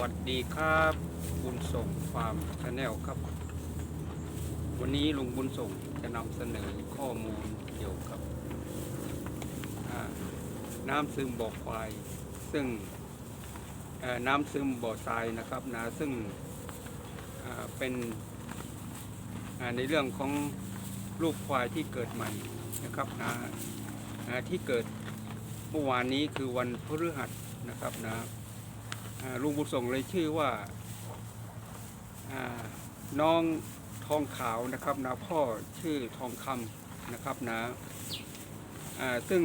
วัสดีครับ บุญส่งฟาร์มชาแนลครับ วันนี้ลุงบุญส่งจะนำเสนอข้อมูลเกี่ยวกับน้ำซึมบ่อควายซึ่งน้ำซึมบ่อทรายนะครับนะซึ่งเป็นในเรื่องของลูกควายที่เกิดใหม่นะครับนะที่เกิดเมื่อวานนี้คือวันพฤหัสนะครับนะ ลุงบุญส่งเลยชื่อว่าน้องทองขาวนะครับนะพ่อชื่อทองคำนะครับนะอ่าซึ่ง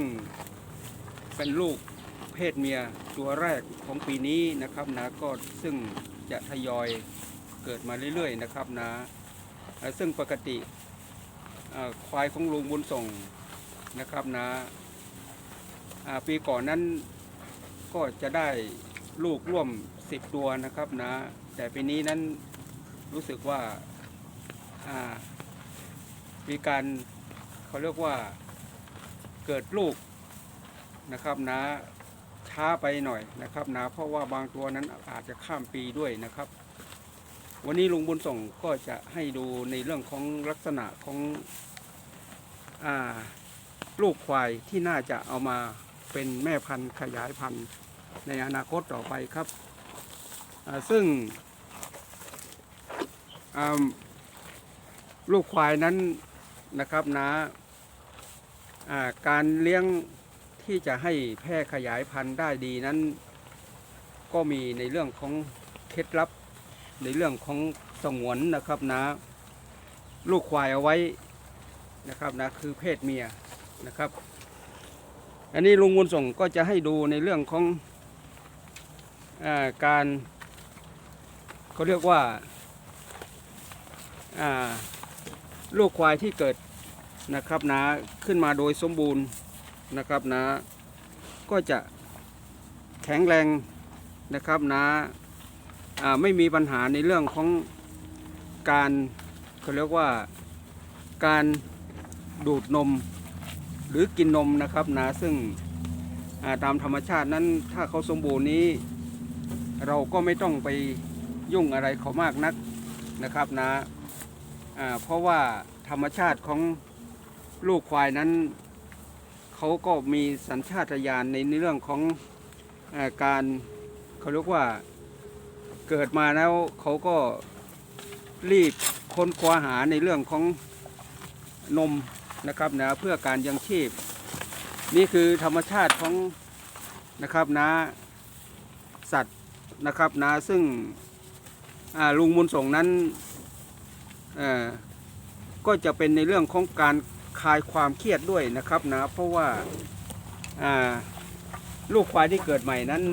เป็นลูกเพศเมียตัวแรกของปีนี้นะครับนะก็ซึ่งจะทยอยเกิดมาเรื่อยๆนะครับนะอ่าซึ่งปกติควายของลุงบุญส่งนะครับนะอ่าปีก่อนนั้นก็จะได้ ลูกร่วม 10 ตัวนะครับนะ แต่ปีนี้นั้นรู้สึกว่าามีการเขาเรียกว่าเกิดลูกนะครับนะช้าไปหน่อยนะครับนะเพราะว่าบางตัวนั้นอาจจะข้ามปีด้วยนะครับ วันนี้ลุงบุญส่งก็จะให้ดูในเรื่องของลักษณะของอลูกควายที่น่าจะเอามาเป็นแม่พันธุ์ขยายพันธุ์ ในอนาคตต่อไปครับ ซึ่งลูกควายนั้นนะครับนะอ่าการเลี้ยงที่จะให้แพร่ขยายพันธุ์ได้ดีนั้น ก็มีในเรื่องของเคล็ดลับในเรื่องของสงวนนะครับนะลูกควายเอาไว้นะครับนะคือเพศเมียนะครับ อันนี้ลุงบุญส่งก็จะให้ดูในเรื่องของ การเขาเรียกว่าลูกควายที่เกิดนะครับนะขึ้นมาโดยสมบูรณ์นะครับนะก็จะแข็งแรงนะครับนะอ่าไม่มีปัญหาในเรื่องของการเขาเรียกว่าการดูดนมหรือกินนมนะครับนะซึ่งตามธรรมชาตินั้นถ้าเขาสมบูรณ์นี้ เราก็ไม่ต้องไปยุ่งอะไรเขามากนักนะครับนะเพราะว่าธรรมชาติของลูกควายนั้นเขาก็มีสัญชาตญาณในเรื่องของอการเขาเรียกว่าเกิดมาแล้วเขาก็รีบค้นคว้าหาในเรื่องของนมนะครับนะเพื่อการยังชีพ นี่คือธรรมชาติของนะครับนะสัตว์ นะครับนะซึ่งลุงมุนส่งนั้นก็จะเป็นในเรื่องของการคลายความเครียดด้วยนะครับนะเพราะว่าาลูกควายที่เกิดใหม่นั้น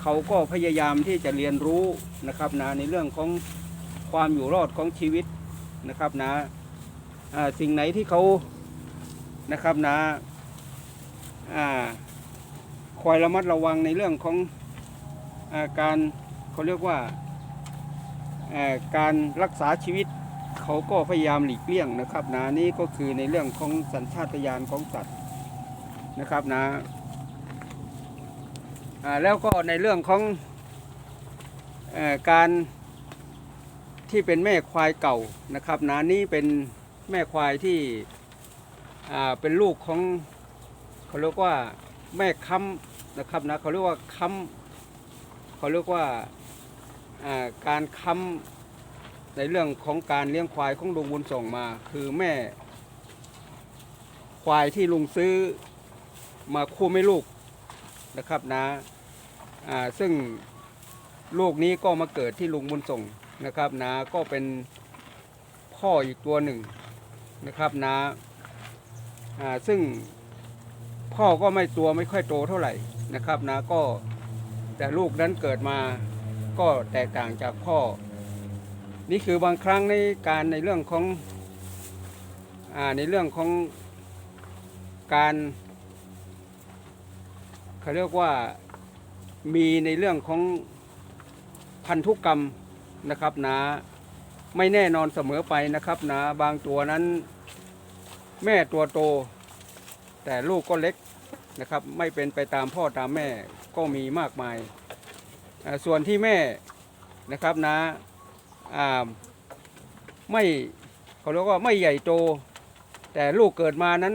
เขาก็พยายามที่จะเรียนรู้นะครับนะในเรื่องของความอยู่รอดของชีวิตนะครับนะอ่าสิ่งไหนที่เขานะครับนะอ่าคอยระมัดระวังในเรื่องของ การเขาเรียกว่าการรักษาชีวิตเขาก็พยายามหลีกเลี่ยงนะครับนะนี่ก็คือในเรื่องของสัญชาตญาณของสัตว์นะครับนะอ่าแล้วก็ในเรื่องของอการที่เป็นแม่ควายเก่านะครับนะนี่เป็นแม่ควายที่เป็นลูกของเขาเรียกว่าแม่ค้ำนะครับนะเขาเรียกว่าค้ำ เขาเรียกว่าการค้ำในเรื่องของการเลี้ยงควายของลุงบุญส่งมา คือแม่ ควายที่ลุงซื้อมาคู่ไม่ลูกนะครับนะอ่าซึ่งลูกนี้ก็มาเกิดที่ลุงบุญส่งนะครับนะก็เป็นพ่ออีกตัวหนึ่งนะครับนะอ่าซึ่งพ่อก็ไม่ตัวไม่ค่อยโตเท่าไหร่นะครับนะก็ แต่ลูกนั้นเกิดมาก็แตกต่างจากพ่อ นี่คือบางครั้งในการในเรื่องของอในเรื่องของการเขาเรียกว่ามีในเรื่องของพันธุกรรมนะครับนะไม่แน่นอนเสมอไปนะครับนะบางตัวนั้น แม่ตัวโต แต่ลูกก็เล็ก นะครับ ไม่เป็นไปตามพ่อตามแม่ก็มีมากมาย ส่วนที่แม่นะครับนะอ่าไม่เขาเรียกว่าไม่ใหญ่โต แต่ลูกเกิดมานั้น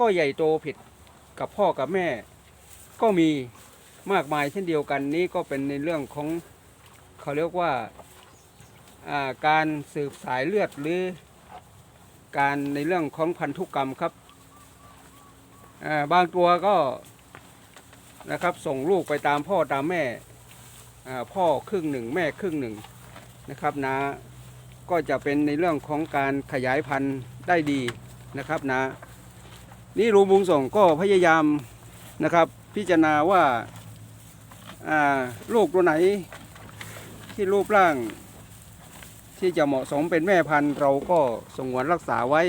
ก็ใหญ่โตผิดกับพ่อกับแม่ ก็มีมากมายเช่นเดียวกันนี้ก็เป็นในเรื่องของเขาเรียกว่าการสืบสายเลือดหรือการในเรื่องของพันธุกรรมครับ บางตัวก็นะครับส่งลูกไปตามพ่อตามแม่พ่อครึ่งหนึ่งแม่ครึ่งหนึ่งนะครับนะก็จะเป็นในเรื่องของการขยายพันธุ์ได้ดีนะครับนะนี่ลุงบุงส่งก็พยายามนะครับพิจารณาว่าอ่าลูกตัวไหนที่รูปร่างที่จะเหมาะสมเป็นแม่พันธุ์เราก็สงวนรักษาไว้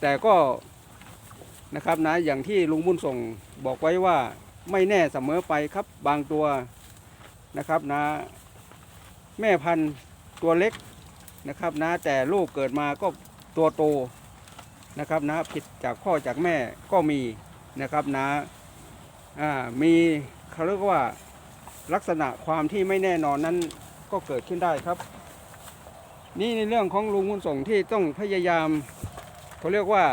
แต่ก็ นะครับนะอย่างที่ลุงบุญส่งบอกไว้ว่าไม่แน่เสมอไปครับบางตัวนะครับนะแม่พันธุ์ตัวเล็กนะครับนะแต่ลูกเกิดมาก็ตัวโตนะครับนะผิดจากพ่อจากแม่ก็มีนะครับนะอ่ามีเขาเรียกว่าลักษณะความที่ไม่แน่นอนนั้นก็เกิดขึ้นได้ครับ นี่ในเรื่องของลุงบุญส่งที่ต้องพยายามเขาเรียกว่า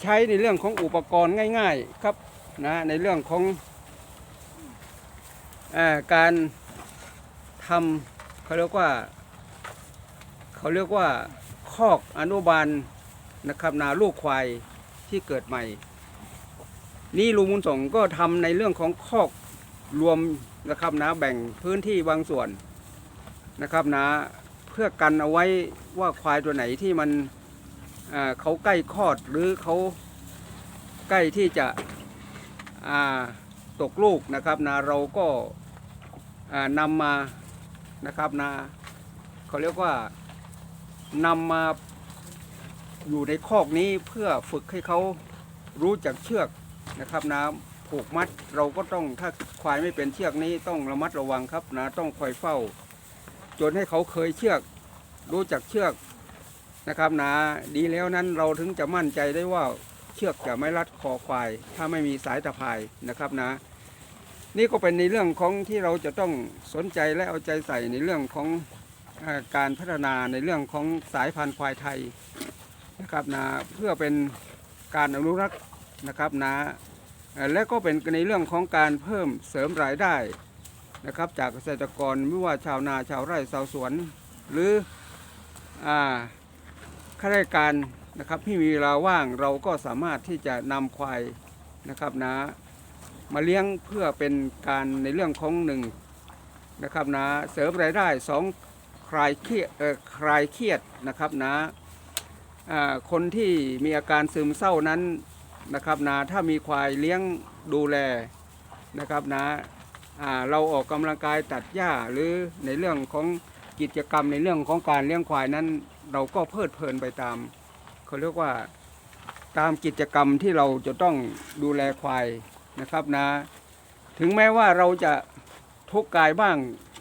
ใช้ในเรื่องของอุปกรณ์ง่ายๆครับนะในเรื่องของอการทำเขาเรียกว่าเขาเรียกว่าคอกอนุบาลนะครับนาลูกควายที่เกิดใหม่ นี่ลุงมุนส่งก็ทำในเรื่องของคอกรวมนะครับนะแบ่งพื้นที่บางส่วนนะครับนะเพื่อกันเอาไว้ว่าควายตัวไหนที่มัน เขาใกล้คลอดหรือเขาใกล้ที่จะตกลูกนะครับนะเราก็นำมานะครับนะเขาเรียกว่านำมาอยู่ในคอกนี้เพื่อฝึกให้เขารู้จักเชือกนะครับนะผูกมัดเราก็ต้องถ้าควายไม่เป็นเชือกนี้ต้องระมัดระวังครับนะต้องคอยเฝ้า จนให้เขาเคยเชือก รู้จักเชือก นะครับนะดีแล้วนั้นเราถึงจะมั่นใจได้ว่าเชือกจะไม่รัดคอควาย ถ้าไม่มีสายตะพายนะครับนะ นี่ก็เป็นในเรื่องของที่เราจะต้องสนใจและเอาใจใส่ในเรื่องของอการพัฒนาในเรื่องของสายพันธุ์ควายไทยนะครับนะเพื่อเป็นการอนุรักษ์นะครับนะและก็เป็นในเรื่องของการเพิ่มเสริมรายได้นะครับ จากเกษตรกรไม่ว่าชาวนาชาวไร่ชาวสวน หรืออ่า ข้าราชการนะครับที่มีเวลาว่างเราก็สามารถที่จะนำควายนะครับนะมาเลี้ยงเพื่อเป็นการในเรื่องของหนึ่งนะครับนะเสริมรายได้สองคลายเครียดเออคลายเครียดนะครับนะอ่าคนที่มีอาการซึมเศร้านั้นนะครับนะถ้ามีควายเลี้ยงดูแลนะครับนะอ่าเราออกกำลังกายตัดหญ้าหรือในเรื่องของ กิจกรรมในเรื่องของการเลี้ยงควายนั้น เราก็เพลิดเพลินไปตามเขาเรียกว่าตามกิจกรรมที่เราจะต้องดูแลควายนะครับนะ ถึงแม้ว่าเราจะทุกข์กายบ้าง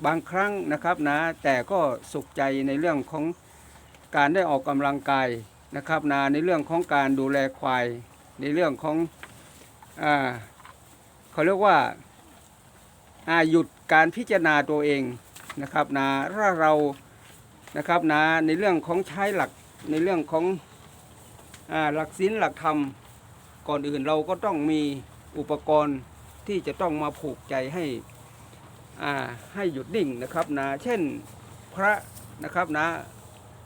บางครั้งนะครับนะ แต่ก็สุขใจในเรื่องของการได้ออกกำลังกายนะครับนะในเรื่องของการดูแลควาย ในเรื่องของอาเขาเรียกว่าอ่าหยุดการพิจารณาตัวเอง นะครับนะถ้าเรานะครับนะในเรื่องของใช้หลักในเรื่องของอหลักศีลหลักธรรมก่อนอื่นเราก็ต้องมีอุปกรณ์ที่จะต้องมาผูกใจให้อ่าให้หยุดนิ่งนะครับนะเช่นพระนะครับนะ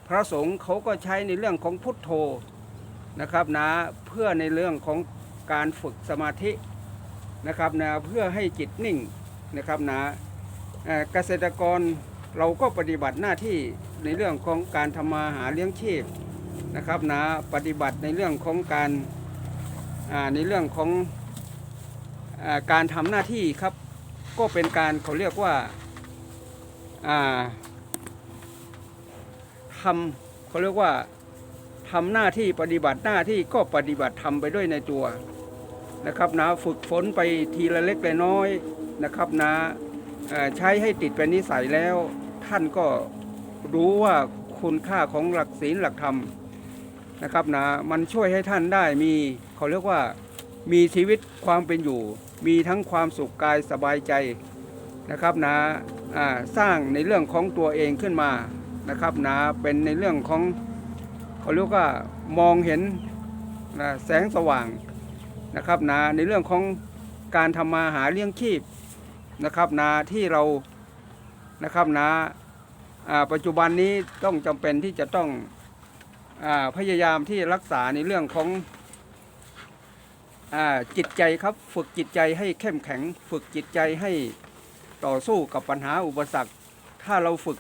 พระสงฆ์เขาก็ใช้ในเรื่องของพุทโธนะครับนะเพื่อในเรื่องของการฝึกสมาธินะครับนะเพื่อให้จิตนิ่งนะครับนะ เกษตรกรเราก็ปฏิบัติหน้าที่ในเรื่องของการทำมาหาเลี้ยงชีพนะครับนะปฏิบัติในเรื่องของการในเรื่องของอการทำหน้าที่ครับ ก็เป็นการเขาเรียกว่าทำเขาเรียกว่าทำหน้าที่ปฏิบัติหน้าที่ก็ปฏิบัติทำไปด้วยในตัวนะครับนะฝึกฝนไปทีละเล็กละน้อยนะครับนะ ใช้ให้ติดเป็นนิสัยแล้ว ท่านก็รู้ว่าคุณค่าของหลักศีลหลักธรรมนะครับนะมันช่วยให้ท่านได้มีเขาเรียกว่ามีชีวิตความเป็นอยู่ มีทั้งความสุขกายสบายใจนะครับนะอ่าสร้างในเรื่องของตัวเองขึ้นมานะครับนะเป็นในเรื่องของเขาเรียกว่ามองเห็นนะแสงสว่างนะครับนะในเรื่องของการทำมาหาเลี้ยงชีพ นะครับนะที่เรานะครับนาปัจจุบันนี้ต้องจำเป็นที่จะต้องอพยายามที่รักษาในเรื่องของอจิตใจครับฝึกจิตใจให้เข้มแข็ง ฝึกจิตใจให้ต่อสู้กับปัญหาอุปสรรค ถ้าเราฝึก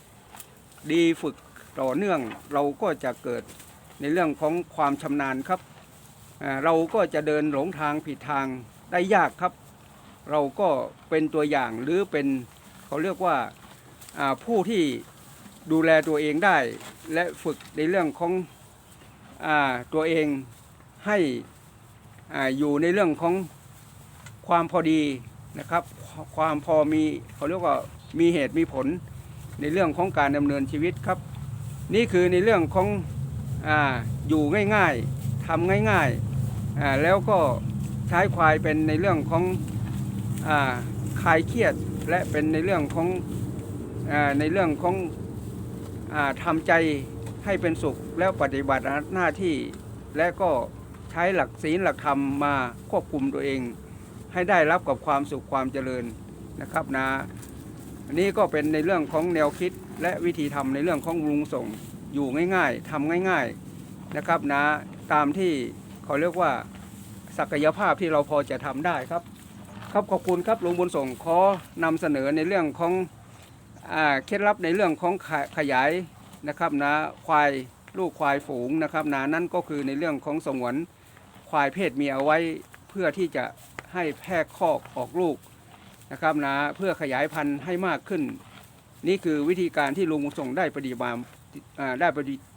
ดีฝึกต่อเนื่องเราก็จะเกิดในเรื่องของความชำนาญครับ เราก็จะเดินหลงทางผิดทางได้ยากครับ เราก็เป็นตัวอย่างหรือเป็นเขาเรียกว่าผู้ที่ดูแลตัวเองได้ และฝึกในเรื่องของอตัวเองให้ออยู่ในเรื่องของความพอดีนะครับ ความพอมีเขาเรียกว่ามีเหตุมีผลในเรื่องของการดำเนินชีวิตครับ นี่คือในเรื่องของออยู่ง่ายๆทำง่ายๆอ่าแล้วก็ใช้ควายเป็นในเรื่องของ คลายเครียดและเป็นในเรื่องของอในเรื่องของอ่าทำใจให้เป็นสุขแล้วปฏิบัติหน้าที่ และก็ใช้หลักศีลหลักธรรมมาควบคุมตัวเอง ให้ได้รับกับความสุขความเจริญนะครับนะอันนี้ก็เป็นในเรื่องของแนวคิดและวิธีทำในเรื่องของลุงส่งอยู่ง่ายๆทำง่ายๆนะครับนะตามที่เขาเรียกว่าศักยภาพที่เราพอจะทำได้ครับ ครับขอบคุณครับลุงบุญส่งขอนำเสนอในเรื่องของเคล็ดลับในเรื่องของขยายนะครับนะควายลูกควายฝูงนะครับนะนั่นก็คือในเรื่องของสงวนควายเพศเมียเอาไว้เพื่อที่จะให้แพร่คอกออกลูกนะครับนะเพื่อขยายพันธุ์ให้มากขึ้น นี่คือวิธีการที่ลุงบุญส่งได้ปฏิบัติได้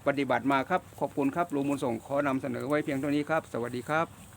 ปฏิบัติมาครับขอบคุณครับลุงบุญส่งขอนำเสนอไว้เพียงเท่านี้ครับ สวัสดีครับ